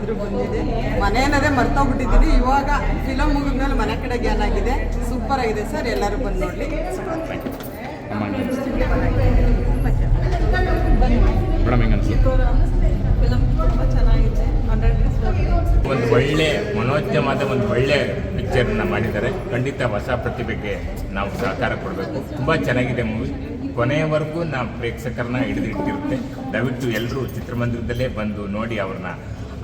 ಆದರೂ ಬಂದಿದೆ. ಮನೆಯನ್ನದೇ ಮರ್ತೋಗ್ಬಿಟ್ಟಿದ್ದೀನಿ ಇವಾಗ ಫಿಲಮ್ ಮುಗಿದ್ಮೇಲೆ ಮನೆ ಕಡೆ ಗ್ಯಾನ್ ಆಗಿದೆ. ಸೂಪರ್ ಆಗಿದೆ ಸರ್. ಎಲ್ಲರೂ ಬಂದು ನೋಡಲಿ. ಒಂದು ಒಳ್ಳೆ ಮನೋಜ್ಞವಾದ ಒಂದು ಒಳ್ಳೆ ಪಿಕ್ಚರ್ನ ಮಾಡಿದ್ದಾರೆ. ಖಂಡಿತ ಹೊಸ ಪ್ರತಿಭೆಗೆ ನಾವು ಸಹಕಾರ ಕೊಡಬೇಕು. ತುಂಬ ಚೆನ್ನಾಗಿದೆ ಮೂವಿ ಕೊನೆಯವರೆಗೂ ನಾವು ಪ್ರೇಕ್ಷಕರನ್ನ ಹಿಡಿದಿಟ್ಟಿರುತ್ತೆ. ದಯವಿಟ್ಟು ಎಲ್ಲರೂ ಚಿತ್ರಮಂದಿರದಲ್ಲೇ ಬಂದು ನೋಡಿ ಅವ್ರನ್ನ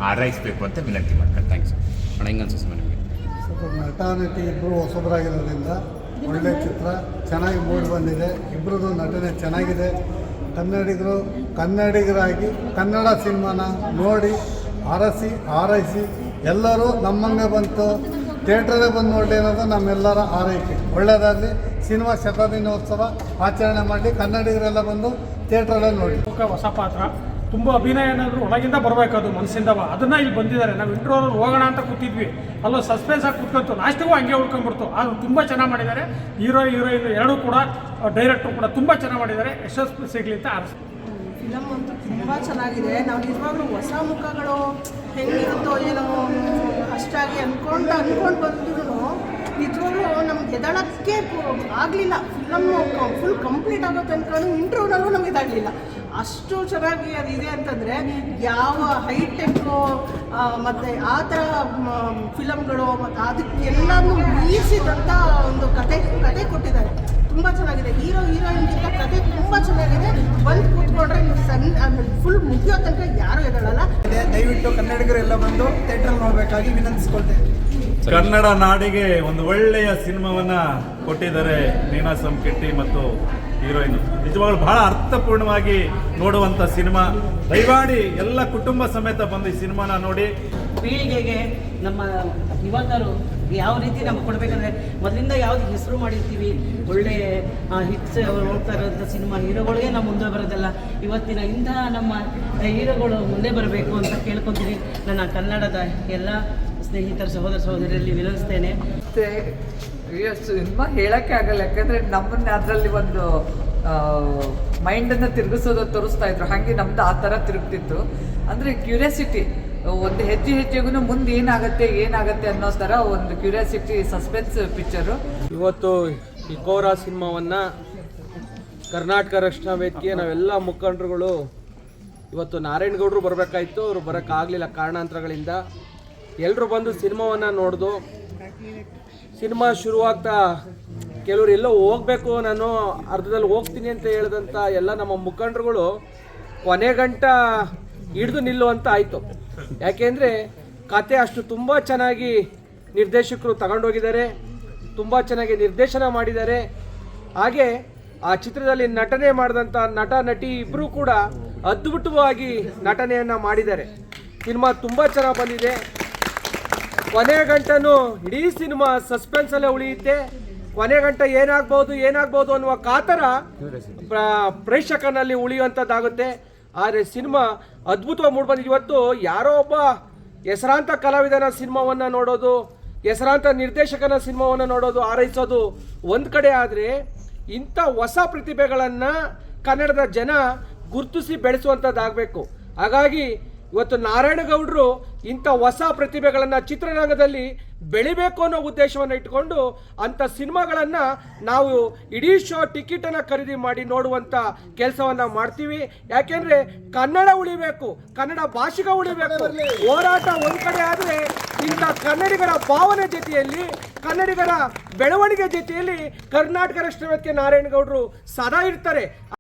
ಆರೈಸಬೇಕು ಅಂತ ವಿನಂತಿ ಮಾಡ್ಕೊಂಡು ಥ್ಯಾಂಕ್ಸ್ ಅಣ್ಣ ಹೆಂಗೆ ಅನ್ಸುತ್ತೆ ನಿಮಗೆ? ಸ್ವಲ್ಪ ನಟ ನಟಿ ಇಬ್ಬರು ಹೊಸಬರಾಗಿರೋದ್ರಿಂದ ಒಳ್ಳೆ ಚಿತ್ರ ಚೆನ್ನಾಗಿ ಮೂಡಿ ಬಂದಿದೆ. ಇಬ್ಬರದು ನಟನೆ ಚೆನ್ನಾಗಿದೆ. ಕನ್ನಡಿಗರು ಕನ್ನಡಿಗರಾಗಿ ಕನ್ನಡ ಸಿನಿಮಾನ ನೋಡಿ ಹಾರೈಸಿ ಹಾರೈಸಿ ಎಲ್ಲರೂ ನಮ್ಮಂಗೆ ಬಂತು ಥಿಯೇಟ್ರಲ್ಲೇ ಬಂದು ನೋಡಲಿ ಅನ್ನೋದು ನಮ್ಮೆಲ್ಲರ ಆರೈಕೆ ಒಳ್ಳೆಯದಾಗಲಿ ಸಿನಿಮಾ ಶತದಿನೋತ್ಸವ ಆಚರಣೆ ಮಾಡಿ ಕನ್ನಡಿಗರೆಲ್ಲ ಬಂದು ಥಿಯೇಟ್ರಲ್ಲೇ ನೋಡಿ ಹೊಸ ಪಾತ್ರ. ತುಂಬ ಅಭಿನಯ ಏನಾದರೂ ಒಳಗಿಂದ ಬರಬೇಕು ಅದು ಮನಸ್ಸಿಂದ ಅದನ್ನ ಇಲ್ಲಿ ಬಂದಿದ್ದಾರೆ. ನಾವು ಇಂಟ್ರೋನಲ್ಲಿ ಹೋಗೋಣ ಅಂತ ಕೂತಿದ್ವಿ. ಅಲ್ಲೋ ಸಸ್ಪೆನ್ಸ್ ಆಗಿ ಕೂತ್ಕೊಂತು. ಲಾಸ್ಟಿಗೂ ಹಂಗೆ ಉಳ್ಕೊಂಡ್ಬಿಡ್ತು. ಆದ್ರೂ ತುಂಬ ಚೆನ್ನಾಗಿ ಮಾಡಿದ್ದಾರೆ. ಹೀರೋ ಹೀರೋಯಿನ್ ಎರಡೂ ಕೂಡ ಡೈರೆಕ್ಟ್ರು ಕೂಡ ತುಂಬ ಚೆನ್ನಾಗಿ ಮಾಡಿದ್ದಾರೆ. ಯಶಸ್ವಿ ಸಿಗಲಿ ಅಂತ ಅನಿಸ್ತು ಫಿಲಮ್ ಅಂತೂ ತುಂಬ ಚೆನ್ನಾಗಿದೆ. ನಾವು ನಿಜವಾಗ್ಲೂ ಹೊಸ ಮುಖಗಳು ಹೆಂಗಿರುತ್ತೋ ಏನೋ ಅಷ್ಟಾಗಿ ಅಂದ್ಕೊಂಡು ಅಂದ್ಕೊಂಡು ಬಂದ್ರು ನಿಜವಾಗ್ಲೂ ನಮ್ಗೆ ಎದಳಕ್ಕೆ ಆಗಲಿಲ್ಲ. ಫಿಲಮ್ ಫುಲ್ ಕಂಪ್ಲೀಟ್ ಆಗೋ ತನಕ ಇಂಟ್ರೋನಲ್ಲೂ ನಮ್ಗೆ ಇದಾಗಲಿಲ್ಲ. ಅಷ್ಟು ಚೆನ್ನಾಗಿ ಅದು ಇದೆ ಅಂತಂದರೆ ಯಾವ ಹೈಟೆಕ್ಕು ಮತ್ತು ಆ ಥರ ಫಿಲಮ್ಗಳು ಮತ್ತು ಅದಕ್ಕೆಲ್ಲನೂ ಮೀರಿಸಿದಂಥ ಒಂದು ಕತೆ ಕತೆ ಕೊಟ್ಟಿದ್ದಾರೆ. ತುಂಬ ಚೆನ್ನಾಗಿದೆ. ಹೀರೋ ಹೀರೋಯಿನ್ಗಿಂತ ಕತೆ ತುಂಬ ಚೆನ್ನಾಗಿದೆ. ಬಂದು ಕೂತ್ಕೊಂಡ್ರೆ ನೀವು ಸಣ್ಣ ಆಮೇಲೆ ಫುಲ್ ಮುಗಿಯೋ ತನಕ ಯಾರೂ ಇರಲ್ಲ ದಯವಿಟ್ಟು ದಯವಿಟ್ಟು ಕನ್ನಡಿಗರೆಲ್ಲ ಬಂದು ಥಿಯೇಟರ್ ನೋಡಬೇಕಾಗಿ ವಿನಂತಿಸ್ಕೊಳ್ತೇನೆ ಕನ್ನಡ ನಾಡಿಗೆ ಒಂದು ಒಳ್ಳೆಯ ಸಿನಿಮಾವನ್ನ ಕೊಟ್ಟಿದ್ದಾರೆ ನೀನಾ ಸಂಕೆಟ್ಟಿ ಮತ್ತು ಹೀರೋಯಿನ್. ನಿಜವಾಗ್ಲು ಬಹಳ ಅರ್ಥಪೂರ್ಣವಾಗಿ ನೋಡುವಂಥ ಸಿನಿಮಾ. ದಯವಾಡಿ ಎಲ್ಲ ಕುಟುಂಬ ಸಮೇತ ಬಂದು ಈ ಸಿನಿಮಾನ ನೋಡಿ. ಪೀಳಿಗೆಗೆ ನಮ್ಮ ಯುವಕರು ಯಾವ ರೀತಿ ನಮ್ಗೆ ಕೊಡಬೇಕಂದ್ರೆ ಮೊದಲಿಂದ ಯಾವ್ದು ಹೆಸರು ಮಾಡಿರ್ತೀವಿ ಒಳ್ಳೆ ಹಿಟ್ಸ್ ಹೋಗ್ತಾ ಇರೋಂಥ ಸಿನಿಮಾ ಹೀರೋಗಳಿಗೆ ನಾವು ಮುಂದೆ ಬರೋದಲ್ಲ. ಇವತ್ತಿನ ಇಂತಹ ನಮ್ಮ ಹೀರೋಗಳು ಮುಂದೆ ಬರಬೇಕು ಅಂತ ಕೇಳ್ಕೊತೀನಿ. ನನ್ನ ಕನ್ನಡದ ಎಲ್ಲ ಸ್ನೇಹಿತರ ಸಹೋದರ ಸಹೋದರಿಯಲ್ಲಿ ವಿನಂತಿಸ್ತೇನೆ. ಮತ್ತೆ ಅಯ್ಯೋ, ಸಿನಿಮಾ ಹೇಳಕ್ಕೆ ಆಗಲ್ಲ. ಯಾಕಂದ್ರೆ ನಮ್ಮನ್ನ ಅದರಲ್ಲಿ ಒಂದು ಮೈಂಡನ್ನು ತಿರುಗಿಸೋದು ತೋರಿಸ್ತಾ ಇದ್ರು. ಹಾಗೆ ನಮ್ದು ಆ ಥರ ತಿರುಗ್ತಿತ್ತು. ಅಂದರೆ ಕ್ಯೂರಿಯಾಸಿಟಿ, ಒಂದು ಹೆಜ್ಜೆ ಹೆಜ್ಜೆಗೂ ಮುಂದೆ ಏನಾಗುತ್ತೆ ಏನಾಗುತ್ತೆ ಅನ್ನೋ ಥರ ಒಂದು ಕ್ಯೂರಿಯಾಸಿಟಿ ಸಸ್ಪೆನ್ಸ್ ಪಿಕ್ಚರು ಇವತ್ತು ಈ ಸಿನಿಮಾವನ್ನು ಕರ್ನಾಟಕ ರಕ್ಷಣಾ ವೇದಿಕೆ ನಾವೆಲ್ಲ ಮುಖಂಡರುಗಳು, ಇವತ್ತು ನಾರಾಯಣಗೌಡರು ಬರಬೇಕಾಯ್ತು. ಅವರು ಬರೋಕ್ಕಾಗಲಿಲ್ಲ ಕಾರಣಾಂತರಗಳಿಂದ. ಎಲ್ಲರೂ ಬಂದು ಸಿನಿಮಾವನ್ನು ನೋಡ್ದು. ಸಿನಿಮಾ ಶುರುವಾಗ್ತಾ ಕೆಲವರು ಎಲ್ಲೋ ಹೋಗಬೇಕು, ನಾನು ಅರ್ಧದಲ್ಲಿ ಹೋಗ್ತೀನಿ ಅಂತ ಹೇಳಿದಂಥ ಎಲ್ಲ ನಮ್ಮ ಮುಖಂಡರುಗಳು ಕೊನೆ ಗಂಟ ಹಿಡಿದು ನಿಲ್ಲುವಂತ ಆಯಿತು. ಯಾಕೆಂದರೆ ಕತೆ ಅಷ್ಟು ತುಂಬ ಚೆನ್ನಾಗಿ ನಿರ್ದೇಶಕರು ತಗೊಂಡೋಗಿದ್ದಾರೆ, ತುಂಬ ಚೆನ್ನಾಗಿ ನಿರ್ದೇಶನ ಮಾಡಿದ್ದಾರೆ. ಹಾಗೆ ಆ ಚಿತ್ರದಲ್ಲಿ ನಟನೆ ಮಾಡಿದಂಥ ನಟ, ನಟಿ ಇಬ್ಬರೂ ಕೂಡ ಅದ್ಭುತವಾಗಿ ನಟನೆಯನ್ನು ಮಾಡಿದ್ದಾರೆ. ಸಿನಿಮಾ ತುಂಬ ಚೆನ್ನಾಗಿ ಬಂದಿದೆ. ಕೊನೆ ಗಂಟನು ಇಡೀ ಸಿನಿಮಾ ಸಸ್ಪೆನ್ಸ್ ಅಲ್ಲೇ ಉಳಿಯುತ್ತೆ. ಕೊನೆ ಗಂಟ ಏನಾಗ್ಬೋದು ಏನಾಗ್ಬೋದು ಅನ್ನುವ ಕಾತರ ಪ್ರ- ಪ್ರೇಕ್ಷಕನಲ್ಲಿ ಉಳಿಯುವಂಥದ್ದಾಗುತ್ತೆ. ಆದರೆ ಸಿನಿಮಾ ಅದ್ಭುತವಾಗಿ ಮೂಡ್ಬಂದಿದೆ. ಇವತ್ತು ಯಾರೋ ಒಬ್ಬ ಹೆಸರಾಂತ ಕಲಾವಿದನ ಸಿನಿಮಾವನ್ನ ನೋಡೋದು, ಹೆಸರಾಂತ ನಿರ್ದೇಶಕನ ಸಿನಿಮಾವನ್ನ ನೋಡೋದು ಆರೈಸೋದು ಒಂದು ಕಡೆ ಆದರೆ ಇಂಥ ಹೊಸ ಪ್ರತಿಭೆಗಳನ್ನು ಕನ್ನಡದ ಜನ ಗುರುತಿಸಿ ಬೆಳೆಸುವಂಥದ್ದಾಗಬೇಕು. ಹಾಗಾಗಿ ಇವತ್ತು ನಾರಾಯಣಗೌಡರು ಇಂಥ ಹೊಸ ಪ್ರತಿಭೆಗಳನ್ನು ಚಿತ್ರರಂಗದಲ್ಲಿ ಬೆಳಿಬೇಕು ಅನ್ನೋ ಉದ್ದೇಶವನ್ನು ಇಟ್ಕೊಂಡು ಅಂಥ ಸಿನಿಮಾಗಳನ್ನು ನಾವು ಇಡೀ ಶೋ ಟಿಕೆಟನ್ನು ಖರೀದಿ ಮಾಡಿ ನೋಡುವಂಥ ಕೆಲಸವನ್ನು ಮಾಡ್ತೀವಿ. ಯಾಕೆಂದರೆ ಕನ್ನಡ ಉಳಿಬೇಕು, ಕನ್ನಡ ಭಾಷೆಗ ಉಳಿಬೇಕು. ಹೋರಾಟ ಒಂದು ಕಡೆ ಆದರೆ ಇಂಥ ಕನ್ನಡಿಗರ ಭಾವನೆ ಜೊತೆಯಲ್ಲಿ, ಕನ್ನಡಿಗರ ಬೆಳವಣಿಗೆ ಜೊತೆಯಲ್ಲಿ ಕರ್ನಾಟಕ ರಾಷ್ಟ್ರ ನಾರಾಯಣಗೌಡರು ಸದಾ ಇರ್ತಾರೆ.